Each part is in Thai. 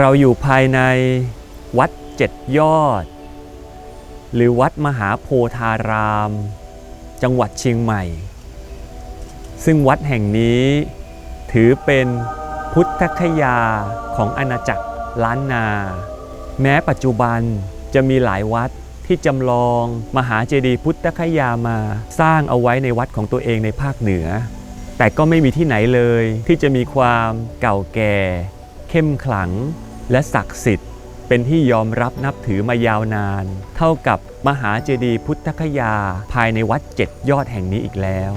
เราอยู่ภายในวัดเจ็ดยอด หรือวัดมหาโพธาราม จังหวัดเชียงใหม่ ซึ่งวัดแห่งนี้ถือเป็นพุทธคยาของอาณาจักรล้านนา แม้ปัจจุบันจะมีหลายวัดที่จำลองมหาเจดีย์พุทธคยามา สร้างเอาไว้ในวัดของตัวเองในภาคเหนือ แต่ก็ไม่มีที่ไหนเลยที่จะมีความเก่าแก่ เข้มขลัง และศักดิ์สิทธิ์เป็นที่ยอมรับนับถือมายาวนาน เท่ากับมหาเจดีย์พุทธคยาภายในวัดเจ็ดยอดแห่งนี้อีกแล้ว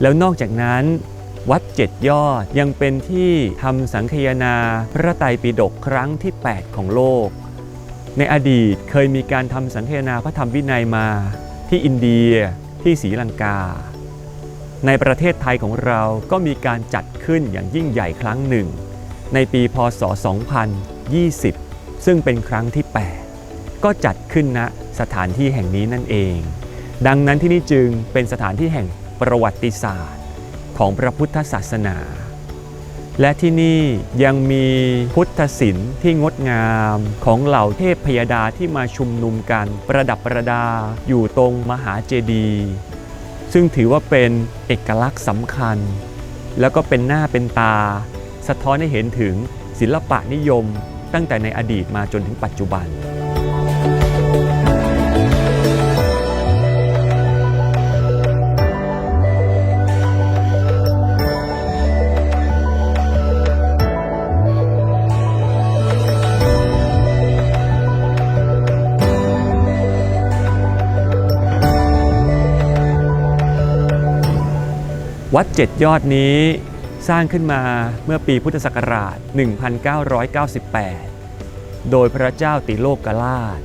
แล้วนอกจากนั้น วัดเจ็ดยอดยังเป็นที่ทำสังคยนาพระไตรปิฎกครั้งที่ 8 ของโลก ในอดีตเคยมีการทำสังคยนาพระธรรมวินัยมา ที่อินเดียที่ศรีลังกา ในประเทศไทยของเราก็มีการจัดขึ้นอย่างยิ่งใหญ่ครั้งหนึ่ง ในปีพศ 2020 ซึ่งเป็นครั้งที่ 8 ก็จัดขึ้นณสถานที่แห่งนี้นั่นเอง ดังนั้นที่นี่จึงเป็นสถานที่แห่งประวัติศาสตร์ของพระพุทธศาสนา และที่นี่ยังมีพุทธศิลป์ที่งดงามของเหล่าเทพพยดาที่มาชุมนุมกันประดับประดาอยู่ตรงมหาเจดีย์ซึ่งถือว่าเป็นเอกลักษณ์สำคัญ แล้วก็เป็นหน้าเป็นตา สะท้อนให้เห็นถึงศิลปะนิยมตั้งแต่ในอดีตมาจนถึงปัจจุบัน วัดเจ็ดยอดนี้ สร้างขึ้นมาเมื่อปีพุทธศักราช 1998 โดยพระเจ้าติโลกราช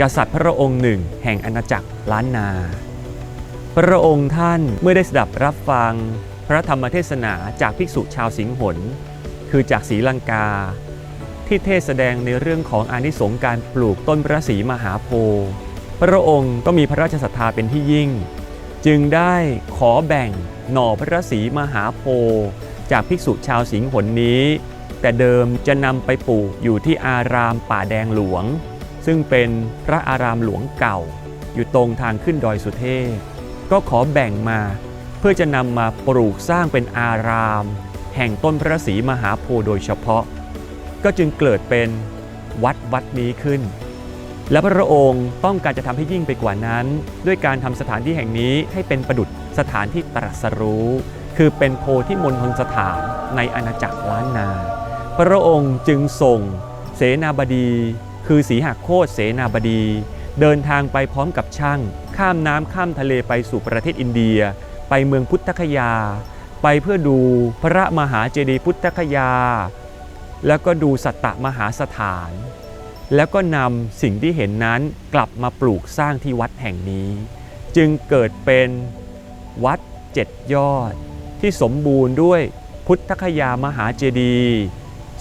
กษัตริย์พระองค์หนึ่งแห่งอาณาจักรล้านนา พระองค์ท่านเมื่อได้สดับรับฟังพระธรรมเทศนาจากภิกษุชาวสิงหน คือจากศรีลังกา ที่เทศแสดงในเรื่องของอานิสงส์การปลูกต้นพระศรีมหาโพธิ์พระองค์ก็มีพระราชศรัทธาเป็นที่ยิ่ง จึงได้ขอแบ่งหน่อพระศรีมหาโพธิ์จากภิกษุชาวสิงหนนี้ แต่เดิมจะนำไปปลูกอยู่ที่อารามป่าแดงหลวง ซึ่งเป็นพระอารามหลวงเก่า อยู่ตรงทางขึ้นดอยสุเทพ ก็ขอแบ่งมาเพื่อจะนำมาปลูกสร้างเป็นอาราม แห่งต้นพระศรีมหาโพธิ์โดยเฉพาะ ก็จึงเกิดเป็นวัดวัดนี้ขึ้น และพระองค์ต้องการจะทำให้ยิ่งไปกว่านั้น ด้วยการทำสถานที่แห่งนี้ให้เป็นประดุษสถานที่ตรัสรู้ คือเป็นโพธิมณฑลสถานในอาณาจักรล้านนา พระองค์จึงส่งเสนาบดี คือสีหักโคตเสนาบดี เดินทางไปพร้อมกับช่าง ข้ามน้ำข้ามทะเลไปสู่ประเทศอินเดีย ไปเมืองพุทธคยา ไปเพื่อดูพระมหาเจดีย์พุทธคยา แล้วก็ดูสัตตมหาสถาน แล้วก็นำสิ่งที่เห็นนั้นกลับมาปลูกสร้างที่วัดแห่งนี้ จึงเกิดเป็นวัดเจ็ดยอด ที่สมบูรณ์ด้วยพุทธคยามหาเจดีย์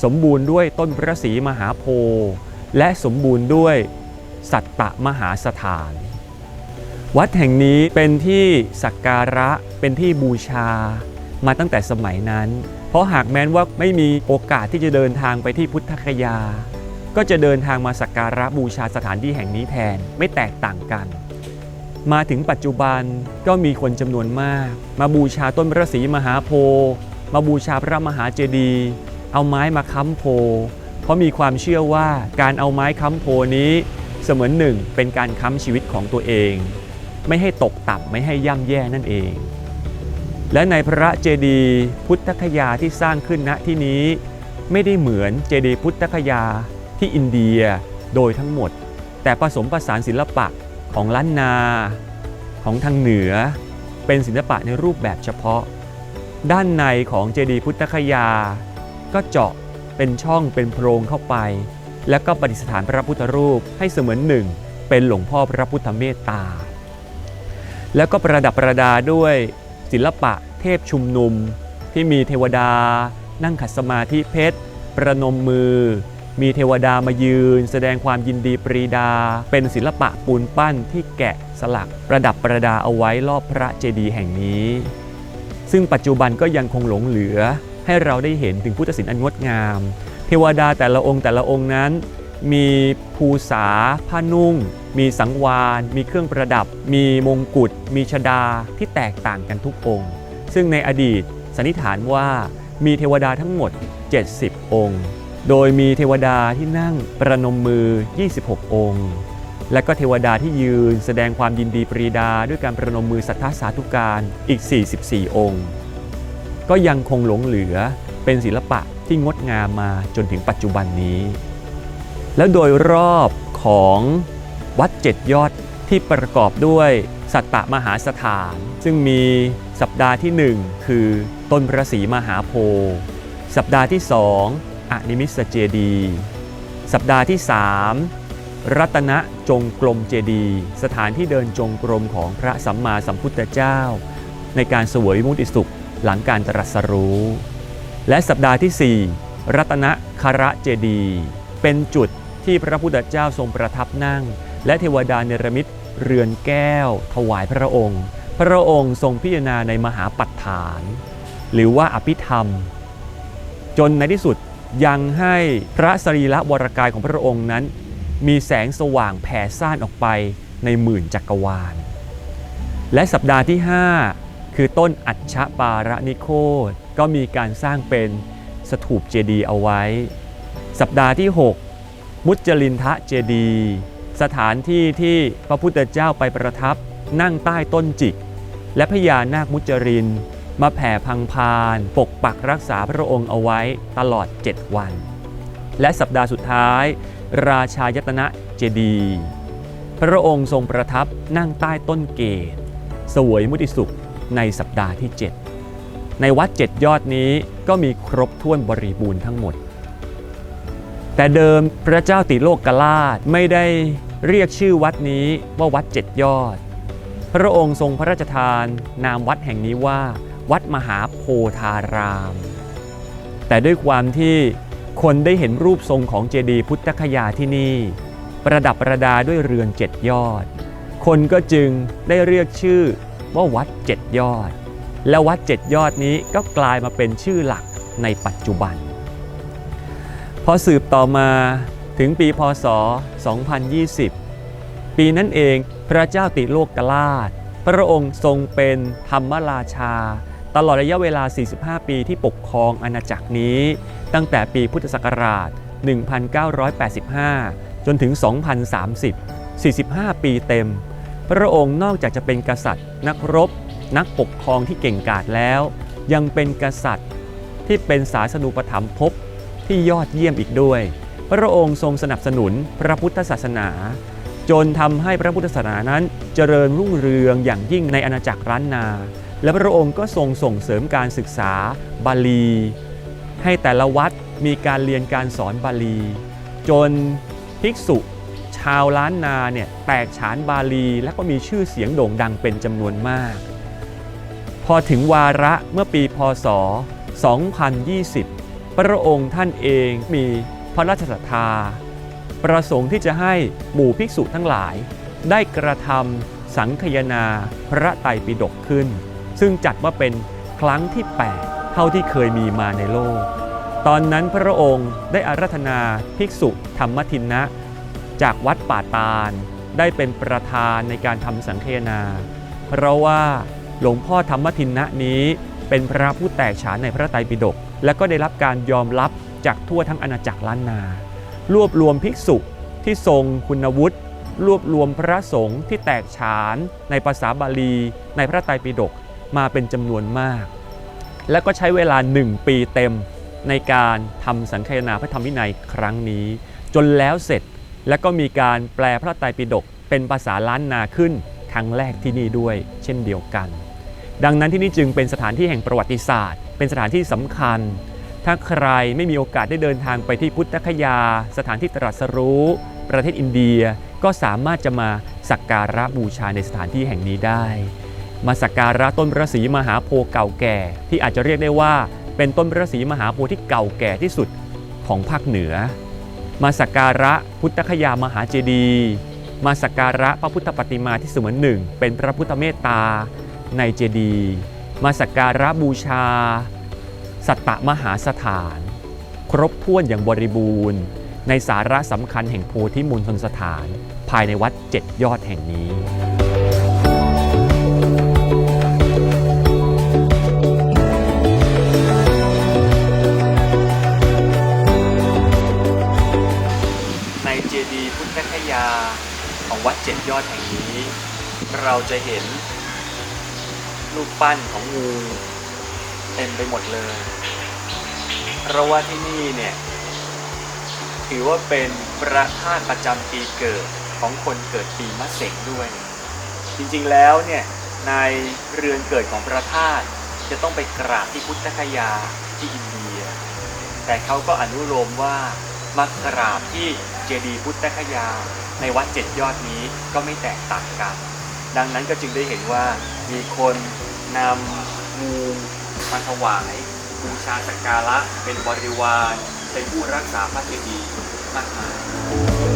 สมบูรณ์ด้วยต้นพระศรีมหาโพธิ์และสมบูรณ์ด้วยสัตตมหาสถาน วัดแห่งนี้เป็นที่สักการะเป็นที่บูชามาตั้งแต่สมัยนั้น เพราะหากแม้นว่าไม่มีโอกาสที่จะเดินทางไปที่พุทธคยา ก็จะเดินทางมาสักการะบูชาสถานที่แห่งนี้แทนไม่แตกต่างกัน มาถึงปัจจุบันก็มีคนจำนวนมาก มาบูชาต้นพระศรีมหาโพธิ์มาบูชาพระมหาเจดีย์เอาไม้มาค้ำโพธิ์เพราะมีความเชื่อว่าการเอาไม้ค้ำโพธินี้ เสมือนหนึ่งเป็นการค้ำชีวิตของตัวเอง ไม่ให้ตกต่ำไม่ให้ย่ำแย่นั่นเอง และในพระเจดีย์พุทธคยาที่สร้างขึ้นณที่นี้ ไม่ได้เหมือนเจดีย์พุทธคยา ที่อินเดียโดยทั้งหมด แต่ผสมผสานศิลปะของล้านนา ของทางเหนือ เป็นศิลปะในรูปแบบเฉพาะ ด้านในของเจดีย์พุทธคยา ก็เจาะเป็นช่องเป็นโพรงเข้าไป แล้วก็ประดิษฐานพระพุทธรูปให้เสมือนหนึ่ง เป็นหลวงพ่อพระพุทธเมตตา แล้วก็ประดับประดาด้วยศิลปะเทพชุมนุมที่มีเทวดา นั่งขัดสมาธิเพชร ประนมมือ มีเทวดามายืน แสดงความยินดีปรีดา เป็นศิลปะปูนปั้นที่แกะสลักประดับประดาเอาไว้รอบพระเจดีย์แห่งนี้ ซึ่งปัจจุบันก็ยังคงหลงเหลือ ให้เราได้เห็นถึงพุทธศิลป์อันงดงาม เทวดาแต่ละองค์แต่ละองค์นั้น มีภูษาผ้านุ่ง มีสังวาน มีเครื่องประดับ มีมงกุฎมีชดาที่แตกต่างกันทุกองค์ ซึ่งในอดีตสันนิษฐานว่ามีเทวดาทั้งหมด 70 องค์ โดยมีเทวดาที่นั่งประนมมือ 26 องค์ และก็เทวดาที่ยืนแสดงความยินดีปรีดาด้วยการประนมมือสัทธาสาธุการอีก 44 องค์ ก็ยังคงหลงเหลือเป็นศิลปะที่งดงามมาจนถึงปัจจุบันนี้ แล้วโดยรอบของวัดเจ็ดยอดที่ประกอบด้วยสัตตมหาสถาน ซึ่งมีสัปดาห์ที่ 1 คือต้นพระศรีมหาโพธิ์สัปดาห์ที่ 2 อนิมิสเจดี สัปดาห์ที่ 3 รัตนจงกรมเจดี สถานที่เดินจงกรมของพระสัมมาสัมพุทธเจ้า ในการสวยมุติสุขหลังการตรัสรู้ และสัปดาห์ที่ 4 รัตนคาระเจดี เป็นจุดที่พระพุทธเจ้าทรงประทับนั่ง และเทวดาเนรมิตเรือนแก้ว ถวายพระองค์ พระองค์ทรงพิจารณาในมหาปัฏฐาน หรือว่าอภิธรรม จนในที่สุด ยังให้พระสรีระวรกายของพระองค์นั้น มีแสงสว่างแผ่ซ่านออกไปในหมื่นจักรวาล และสัปดาห์ที่ 5 คือต้นอัจฉปาระนิโคตก็มีการสร้างเป็นสถูปเจดีย์เอาไว้ สัปดาห์ที่ 6 มุจลินทะเจดีย์สถานที่ที่พระพุทธเจ้าไปประทับนั่งใต้ต้นจิก และพญานาคมุจริน มาแผ่พังพาน ปกปักรักษาพระองค์เอาไว้ตลอด 7 วัน และสัปดาห์สุดท้าย ราชายตนะเจดี พระองค์ทรงประทับนั่งใต้ต้นเกศสวยมุติสุขในสัปดาห์ที่ 7 ในวัดเจ็ดยอดนี้ก็มีครบถ้วนบริบูรณ์ทั้งหมด แต่เดิมพระเจ้าติโลกกราชไม่ได้เรียกชื่อวัดนี้ว่าวัดเจ็ดยอด พระองค์ทรงพระราชทานนามวัดแห่งนี้ว่า วัดมหาโพธาราม แต่ด้วยความที่คนได้เห็นรูปทรงของเจดีย์พุทธคยาที่นี่ ประดับประดาด้วยเรือนเจ็ดยอด คนก็จึงได้เรียกชื่อว่าวัดเจ็ดยอด และวัดเจ็ดยอดนี้ก็กลายมาเป็นชื่อหลักในปัจจุบัน พอสืบต่อมาถึงปีพศ 2020 ปีนั้นเองพระเจ้าติโลกกราชพระองค์ทรงเป็นธรรมราชา ตลอดระยะเวลา 45 ปีที่ปกครองอาณาจักรนี้ ตั้งแต่ปีพุทธศักราช 1985 จนถึง 2030 45 ปีเต็ม พระองค์นอกจากจะเป็นกษัตริย์ นักรบ นักปกครองที่เก่งกาจแล้ว ยังเป็นกษัตริย์ที่เป็นศาสนูปถัมภพที่ยอดเยี่ยมอีกด้วย พระองค์ทรงสนับสนุนพระพุทธศาสนา จนทำให้พระพุทธศาสนานั้นเจริญรุ่งเรืองอย่างยิ่งในอาณาจักรล้านนา และพระองค์ก็ทรงส่งเสริมการศึกษาบาลี ให้แต่ละวัดมีการเรียนการสอนบาลี จนภิกษุชาวล้านนาเนี่ยแตกฉานบาลี และก็มีชื่อเสียงโด่งดังเป็นจำนวนมาก พอถึงวาระเมื่อปีพศ 2020 พระองค์ท่านเองมีพระราชศรัทธา ประสงค์ที่จะให้หมู่ภิกษุทั้งหลาย ได้กระทำสังคยนาพระไตรปิฎกขึ้น ซึ่งจัดว่าเป็นครั้งที่ 8 เท่าที่เคยมีมาในโลก ตอนนั้นพระองค์ได้อาราธนาภิกษุธรรมทินนะ จากวัดป่าตาล ได้เป็นประธานในการทำสังคนา เพราะว่าหลวงพ่อธรรมทินนะนี้เป็นพระผู้แตกฉานในพระไตรปิฎกและก็ได้รับการยอมรับจากทั่วทั้งอาณาจักรล้านนา รวบรวมภิกษุที่ทรงคุณวุฒิรวบรวมพระสงฆ์ที่แตกฉานในภาษาบาลี ในพระไตรปิฎก มาเป็นจำนวนมาก และก็ใช้เวลาหนึ่งปีเต็มในการทำสังคายนาพระธรรมวินัยครั้งนี้ จนแล้วเสร็จและก็มีการแปลพระไตรปิฎกเป็นภาษาล้านนาขึ้นครั้งแรกที่นี่ด้วย เช่นเดียวกัน ดังนั้นที่นี่จึงเป็นสถานที่แห่งประวัติศาสตร์ เป็นสถานที่สำคัญ ถ้าใครไม่มีโอกาสได้เดินทางไปที่พุทธคยา สถานที่ตรัสรู้ ประเทศอินเดียก็สามารถจะมาสักการะบูชาในสถานที่แห่งนี้ได้ มาสักการะต้นพระศรีมหาโพธิ์เก่าแก่ ที่อาจจะเรียกได้ว่า เป็นต้นพระศรีมหาโพธิ์ที่เก่าแก่ที่สุดของภาคเหนือ มาสักการะพุทธคยามหาเจดีย์มาสักการะพระพุทธปฏิมาที่เสมือนหนึ่ง เป็นพระพุทธเมตตาในเจดีย์มาสักการะบูชา สัตตมหาสถาน ครบถ้วนอย่างบริบูรณ์ ในสาระสำคัญแห่งโพธิมูลทนสถาน ภายในวัดเจ็ดยอดแห่งนี้าของวัดเจ็ดยอดแห่งนี้ เราจะเห็นรูปปั้นของงูเต็มไปหมดเลยเพราะว่าที่นี่เนี่ย ถือว่าเป็นประธาตุประจำปีเกิดของคนเกิดปีมะเสงด้วย จริงๆแล้วเนี่ยในเรือนเกิดของพระธาตุจะต้องไปกราบที่พุทธคยาที่อินเดีย แต่เขาก็อนุโลมว่ามากราบที่เจดีย์พุทธคยา ในวัดเจ็ดยอดนี้ก็ไม่แตกต่างกัน ดังนั้นก็จึงได้เห็นว่ามีคนนำงูมาถวายบูชาสักการะเป็นบริวาร เป็นผู้รักษาพระเจดีย์มากมาย